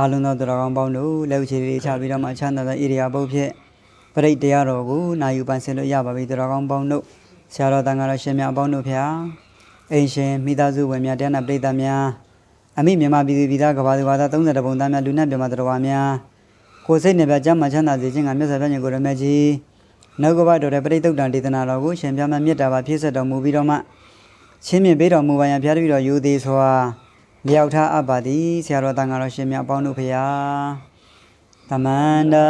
အားလုံးသောသူတော်ကောင်းပေါင်းတို့လက်ဥချီလေးချပြီးတော့မှချမ်းသာသောဣရိယာပုတ်ဖြင့်ပရိတ်တရားတော်ကိုနာယူပန်ဆင်လို့ရပါပြီသူတော်ကောင်းပေါင်းတို့ဆရာတော်တန်ဃာတော်ရှင်များအပေါင်းတို့ဖျာအိမ်ရှင်မိသားစုဝင်များတရားနာပရိသတ်များအမိမြန်မာပြည်သူပြည်သားကဘာသူဘာသာ30ပုံသားများလူနဲ့ပြမတော်ဝါများကိုယ်စိတ်နဲ့ပြကြမ်းမှချမ်းသာစေခြင်းကမြတ်စွာဘုရားရှင်ကိုရမေကြီးနောက်ကဘတော်တဲ့ပရိတ်တုတ်တန်ဒေသနာတော်ကိုရှင်ပြမမြတ်တာပါဖြည့်ဆက်တော်မူပြီးတော့မှချင်းမြင့်ပေးတော်မူပါရန်ဖျားတပြီတော်ယူသေးစွာ လျောက်ထားအပ်ပါသည်ဆရာတော်တန်ဃာတော်ရှင်များအပေါင်းတို့ဖရာသမန္တာ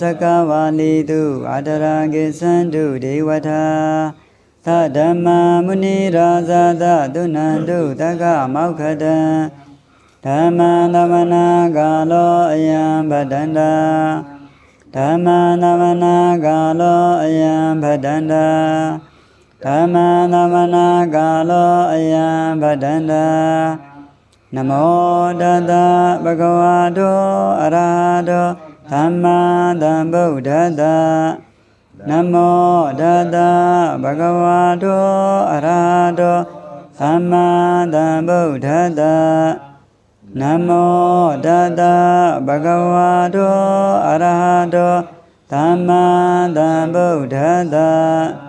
သကဝါလီတုအာတရာကိသန္တုဒေဝထာသဓမ္မမုနိရာဇာသတုဏန္တုတက္ကမောက္ခတံဓမ္မသမနာကာလောအယံဗဒန္တာဓမ္မသမနာကာလောအယံဗဒန္တာဓမ္မသမနာကာလောအယံဗဒန္တာ နမောတတဗဂဝတောအရဟတောသမ္မာသမ္ဗုဒ္ဓတ္တနမောတတဗဂဝတောအရဟတောသမ္မာသမ္ဗုဒ္ဓတ္တနမောတတဗဂဝတောအရဟတောသမ္မာသမ္ဗုဒ္ဓတ္တ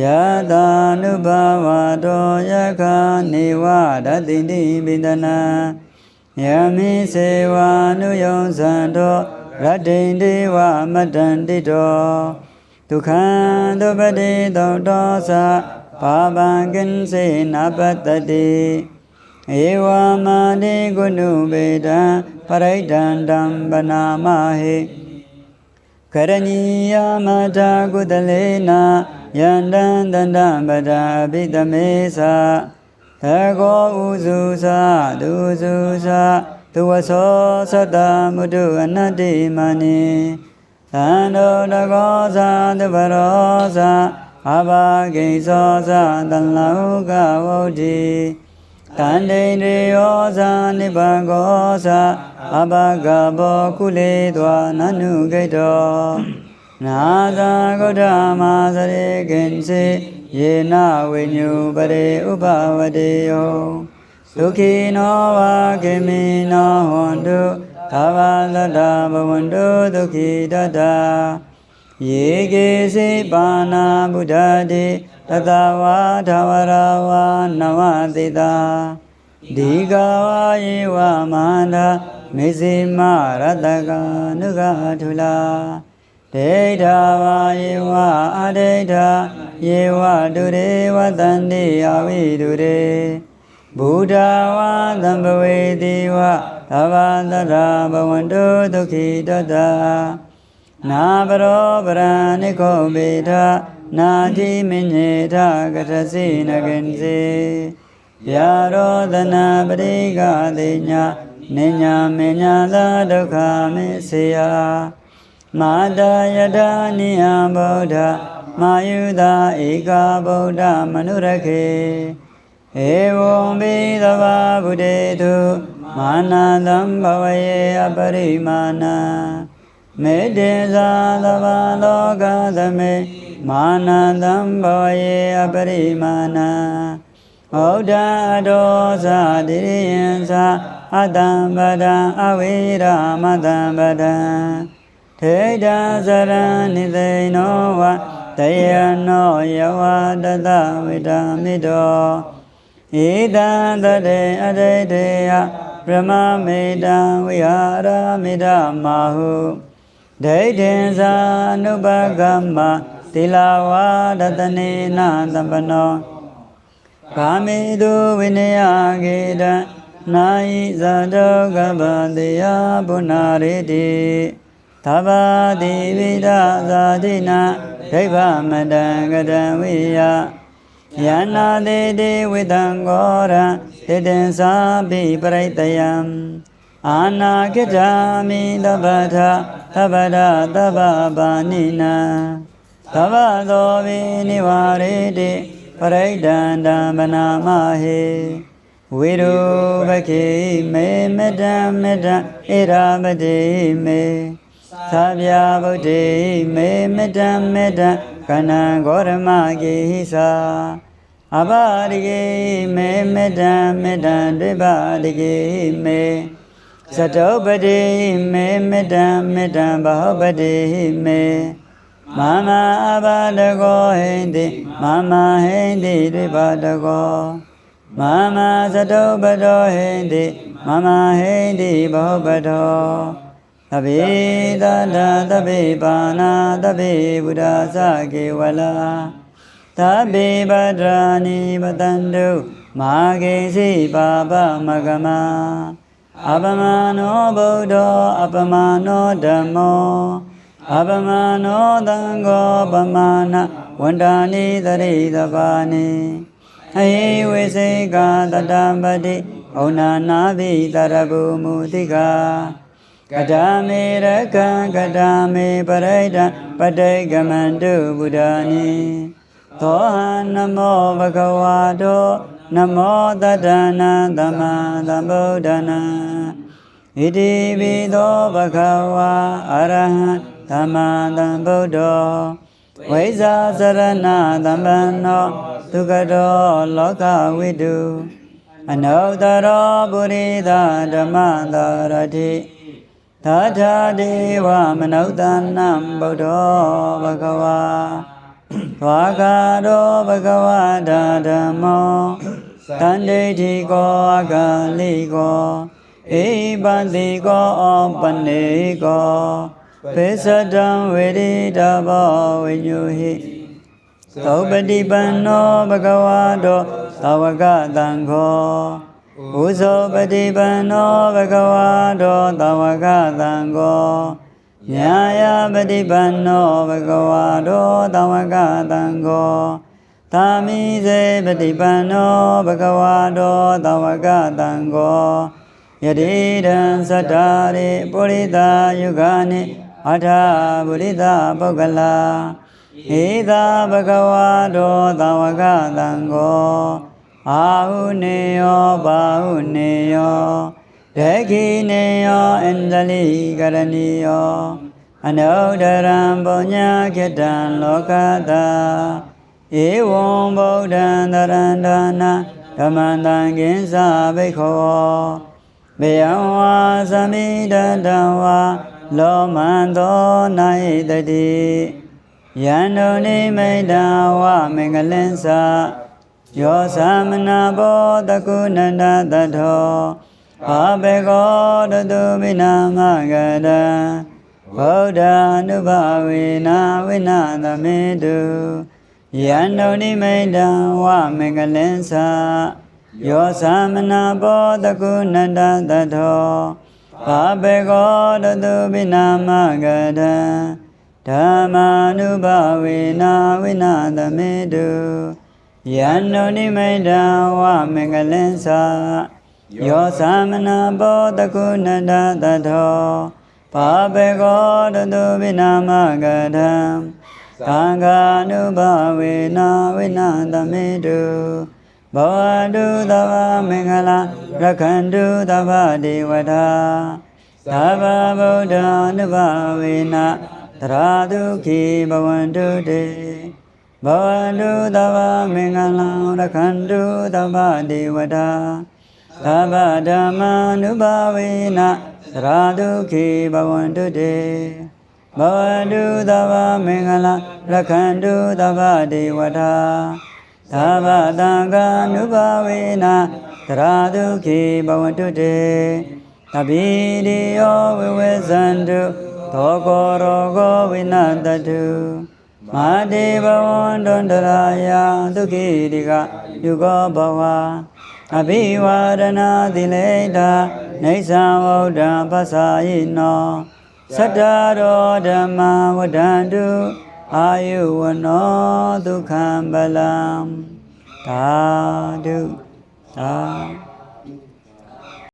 ယတာနုဘဝတောယခာနေဝရတိတိပိတနာယမိစေဝာနုယောဇံတောရတ္တိန်ဒေဝမတ္တန္တိတောဒုက္ခံဒုပတိတောတောသဘာဗံကိဉ္စေနပတ္တတိဧဝမတိကုဏုပေတံပရိဒန္တံဗနာမဟိကရဏီယမထာကုတလေနာ ယန္တံတန္တံပဒာပိတမေသာသကောဥစုသာဒုစုသာဒုဝသောသတ္တမုဒုအနတ္တိမနိသန္တောတကောသာတပရောသာအဘာဂိသောသာတလဟုကဝုဒ္ဓိတန္တိန်ရေယောဇာနိဗ္ဗာန်ကောသာအဘဂဘောကုလေသွာနနုဂိတော နာသာဂုဒ္ဓမာသရေကိဉ္စေယေနဝိညုပရေဥပဝတေယောဒုခိနောဝါခေမိနောဟွန်တုသာဝတ္တဘဝန္တုဒုခိတတ္တာယေကေစိပါဏာဗုဒ္ဓတိတတဝါဓဝရဝါနဝတိတာဒီကဝါယေဝမန္တာမေဇိမရတကနုဂထုလာ ဒိဋ္ဌဝါယေဝအဒိဋ္ဌယေဝတုရေဝတန္တိအဝိတုရေဘုဒ္ဓဝါသံဘဝေတိဝသဗ္ဗတတ္တဘဝန္တုဒုက္ခိတတ္တနာပရောပရဏိခောပေထနာတိမညေထကထစီနကင်စေယာရောဒနာပရိကတိညာနိညာမညာသာဒုက္ခမေစေယ မာတယတနိယဗုဒ္ဓမာယုသာဧကဗုဒ္ဓမနုရခေဧဝံဘိသဘာဗုဒေတုမာနသံဘဝယေအပရိမာဏမေတ္တေသာသဗ္ဗလောကသမေမာနံသံဘောယေအပရိမာဏဗုဒ္ဓတောသာတိရိယံသာအတံပဒံအဝိရမတံပဒံ ထေတံစရဏိသိနောဝတယနောယဝတတဝိတမိတောဧတံတတေအတိတေယဗြဟ္မမေတံဝိဟာရမိတမဟုဒိဋ္ဌိသာနုပကမ္မသီလဝါဒတနေနသဗ္ဗနောကာမေတုဝိနယဂေတနာယိဇာတောကပ္ပတေယဘုနာရေတိ သဗ္ဗတိဝိဒသာတိနာဒိဗ္ဗမတံကတံဝိယယနာတိတိဝိတံဂောရတေတံသာပိပရိတယံအာနာကိတာမိတပ္ပထသဗ္ဗဒသဗ္ဗပါဏိနာသဗ္ဗသောဝိနိဝရေတိပရိဒန္တံဗနာမဟေဝိရုပခေမေမတံမတံဣရာမတိမေ သာဗျာဗုဒ္ဓေမေမတံမတံကဏံဂောရမကေဟိသာအဘာရိကေမေမတံမတံဒိဗ္ဗရိကေမေသတုပတိမေမေတ္တံမေတ္တံဘောပတိမေမမအဘတကောဟိန္တိမမဟိန္တိဒိဗတကောမမသတုပတောဟိန္တိမမဟိန္တိဘောပတော သဗ္ဗေတတသဗ္ဗေပါဏာသဗ္ဗေဘုဒ္ဓသကေဝလာသဗ္ဗေပတ္တာနိပတန္တုမာဂေစီပါပမဂမအပမနောဗုဒ္ဓောအပမနောဓမ္မောအပမနောသံဃောပမာဏဝန္တာနိတရိသဘာနိအဟိဝိစေကတတံပတိဩနာနာဘိတရဗုမုတိကာ ကတမေရကံကတမေပရိဒံပတိကမန္တုဗုဒ္ဓာနိသောဟံနမောဘဂဝါတောနမောတတ္တနာသမ္မာသမ္ဗုဒ္ဓနာဣတိပိသောဘဂဝါအရဟံသမ္မာသမ္ဗုဒ္ဓောဝိဇ္ဇာစရဏသမ္ပန္နောဒုက္ခတောလောကဝိတုအနုတ္တရောပုရိသဓမ္မသရတိ သာထာဒေဝမနုဿာနံဗုဒ္ဓောဘဂဝါသွားကာရောဘဂဝတာဓမ္မောတန်တေတိကောအကလိကောအိပန္တိကောပနေကောပိစတံဝေရိတဘောဝိညုဟိသောပတိပန္နောဘဂဝတောသဝကတံခော ဥဇောပတိပန္နောဘဂဝတောသဝကတံခောညာယပฏิပန္နောဘဂဝါတောတဝကတံကိုသာမိစေပฏิပန္နောဘဂဝါတောတဝကတံကိုယတိတံသတ္တာရိပုရိသယုဂာနိအထာပုရိသပုဂ္ဂလာဧသာဘဂဝါတောတဝကတံကို အာဟုနေယောဘာဟုနေယောဒခိနေယောအန္တလိကရဏီယောအနုဒရံပုညခေတံလောကတာဧဝံဗုဒ္ဓံတရန္ဒနာဓမ္မံတံကိဉ္စဘိက္ခောဘေယံဝါသမိတတံဝါလောမံသောနိုင်တတိယန္တုနိမိတံဝမင်္ဂလင်္စ ယောသမနာဘောတကုဏန္တတထောဘာဘေကောတတုမိနာမဂတံဗုဒ္ဓ ानु ဘဝေနာဝိနာသမေတုယန္တုနိမိတံဝမင်္ဂလင်္စယောသမနာဘောတကုဏန္တတထောဘာဘေကောတတုမိနာမဂတံဓမ္မာနုဘဝေနာဝိနာသမေတု ယန္တုနိမိတံဝမင်္ဂလင်္စယောသမနာဘောတကုဏန္တတထောပါပေကောတတုဝိနာမကထံသံဃာနုဘဝေနာဝိနာသမေတုဘောတုသဗ္ဗမင်္ဂလာရခန္တုသဗ္ဗဒေဝတာသဗ္ဗဗုဒ္ဓ ानु ဘဝေနာတရာဒုခိဘဝန္တုတေ ဘဝတုသဗ္ဗမင်္ဂလာရခန္တုသဗ္ဗဒေဝတာသဗ္ဗဓမ္မာနုဘဝေနသရာဒုခေဘဝန္တုတေဘဝတုသဗ္ဗမင်္ဂလာရခန္တုသဗ္ဗဒေဝတာသဗ္ဗတံဃာနုဘဝေနသရာဒုခေဘဝန္တုတေသဗ္ဗိတိယောဝိဝေဇန္တုသောကောရောဂောဝိနတတု မာတိဘဝန္တန္တရာယဒုခိတိကယုဂောဘဝအဘိဝါဒနာတိလေတာနေသံဝုဒ္ဓံပသယိနောသတ္တရောဓမ္မဝဒန္တုအာယုဝနောဒုက္ခံပလံသာဓုသာ